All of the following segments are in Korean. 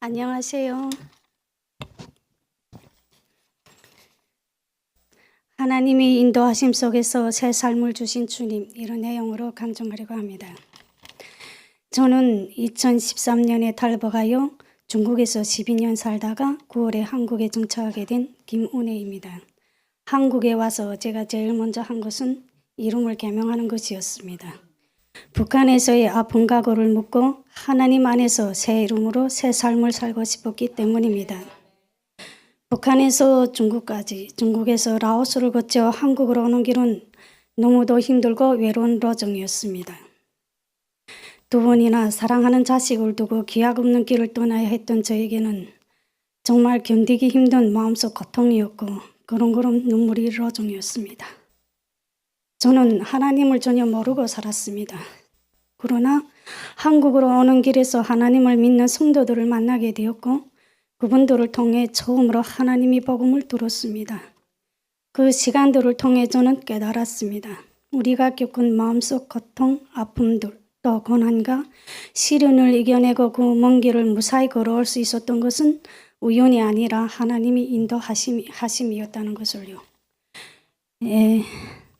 안녕하세요. 하나님이 인도하심 속에서 새 삶을 주신 주님 이런 내용으로 강정하려고 합니다. 저는 2013년에 탈북하여 중국에서 12년 살다가 9월에 한국에 정착하게 된 김운혜입니다. 한국에 와서 제가 제일 먼저 한 것은 이름을 개명하는 것이었습니다. 북한에서의 아픈 각오를 묻고 하나님 안에서 새 이름으로 새 삶을 살고 싶었기 때문입니다. 북한에서 중국까지, 중국에서 라오스를 거쳐 한국으로 오는 길은 너무도 힘들고 외로운 로정이었습니다. 두 번이나 사랑하는 자식을 두고 기약 없는 길을 떠나야 했던 저에게는 정말 견디기 힘든 마음속 고통이었고 그런 그런 눈물이 로정이었습니다. 저는 하나님을 전혀 모르고 살았습니다. 그러나 한국으로 오는 길에서 하나님을 믿는 성도들을 만나게 되었고 그분들을 통해 처음으로 하나님이 복음을 들었습니다. 그 시간들을 통해 저는 깨달았습니다. 우리가 겪은 마음속 고통, 아픔들, 또 고난과 시련을 이겨내고 그 먼 길을 무사히 걸어올 수 있었던 것은 우연이 아니라 하나님이 인도하심이었다는 것을요. 예,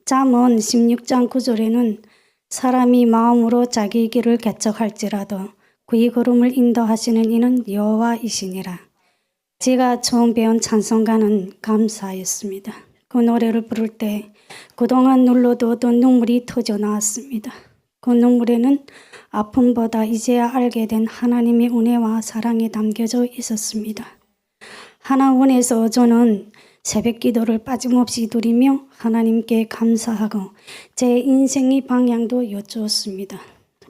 잠언 16장 9절에는 사람이 마음으로 자기 길을 개척할지라도 그의 걸음을 인도하시는 이는 여호와이시니라. 제가 처음 배운 찬송가는 감사였습니다. 그 노래를 부를 때 그동안 눌러두었던 눈물이 터져 나왔습니다. 그 눈물에는 아픔보다 이제야 알게 된 하나님의 은혜와 사랑이 담겨져 있었습니다. 하나원에서 저는 새벽 기도를 빠짐없이 드리며 하나님께 감사하고 제 인생의 방향도 여쭈었습니다.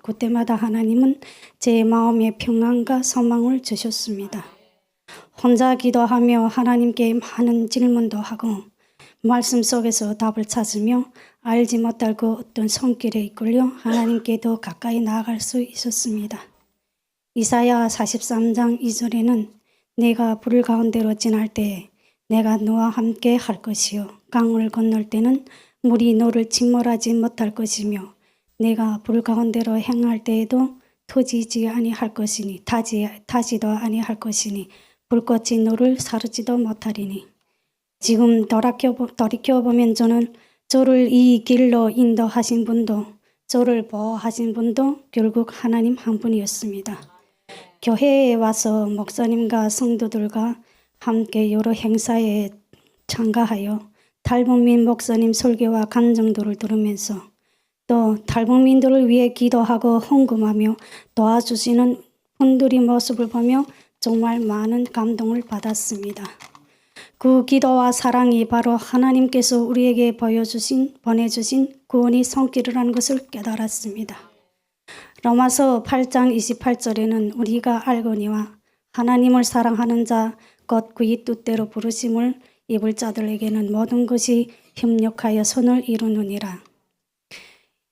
그때마다 하나님은 제 마음에 평안과 소망을 주셨습니다. 혼자 기도하며 하나님께 많은 질문도 하고 말씀 속에서 답을 찾으며 알지 못할 그 어떤 손길에 이끌려 하나님께 더 가까이 나아갈 수 있었습니다. 이사야 43장 2절에는 내가 불 가운데로 지날 때에 내가 너와 함께 할 것이요 강을 건널 때는 물이 너를 침몰하지 못할 것이며 내가 불 가운데로 행할 때에도 터지지 아니할 것이니 타지 타지도 아니할 것이니 불꽃이 너를 사르지도 못하리니 지금 돌이켜 돌이켜 보면 저는 저를 이 길로 인도하신 분도 저를 보호하신 분도 결국 하나님 한 분이었습니다. 교회에 와서 목사님과 성도들과 함께 여러 행사에 참가하여 탈북민 목사님 설교와 간증들을 들으면서 또 탈북민들을 위해 기도하고 헌금하며 도와주시는 분들의 모습을 보며 정말 많은 감동을 받았습니다. 그 기도와 사랑이 바로 하나님께서 우리에게 보여주신, 보내주신 구원의 손길이라는 것을 깨달았습니다. 로마서 8장 28절에는 우리가 알거니와 하나님을 사랑하는 자, 곧 그의 뜻대로 부르심을 입을 자들에게는 모든 것이 협력하여 선을 이루느니라.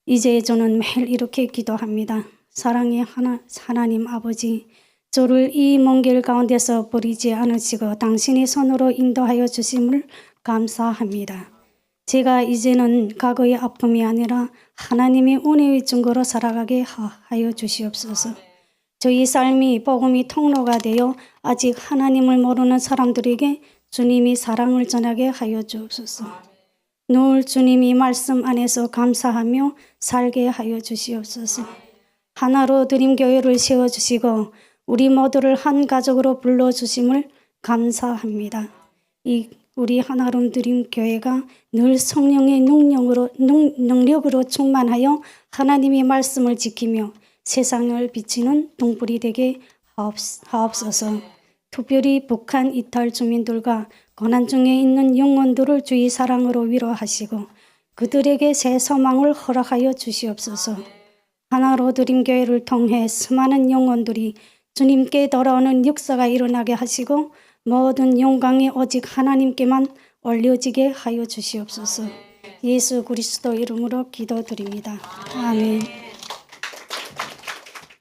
이제 저는 매일 이렇게 기도합니다. 사랑의 하나, 하나님 아버지, 저를 이 먼 길 가운데서 버리지 않으시고 당신의 손으로 인도하여 주심을 감사합니다. 제가 이제는 과거의 아픔이 아니라 하나님의 은혜의 증거로 살아가게 하여 주시옵소서. 저희 삶이 복음이 통로가 되어 아직 하나님을 모르는 사람들에게 주님이 사랑을 전하게 하여 주옵소서. 늘 주님이 말씀 안에서 감사하며 살게 하여 주시옵소서. 하나로 드림 교회를 세워 주시고 우리 모두를 한 가족으로 불러 주심을 감사합니다. 이 우리 하나로 드림 교회가 늘 성령의 능력으로, 능력으로 충만하여 하나님의 말씀을 지키며 세상을 비치는 동불이 되게 하옵소서. 특별히 북한 이탈 주민들과 고난 중에 있는 영혼들을 주의 사랑으로 위로하시고 그들에게 새 소망을 허락하여 주시옵소서. 하나로 드림 교회를 통해 수많은 영혼들이 주님께 돌아오는 역사가 일어나게 하시고 모든 영광이 오직 하나님께만 올려지게 하여 주시옵소서. 예수 그리스도 이름으로 기도드립니다. 아멘.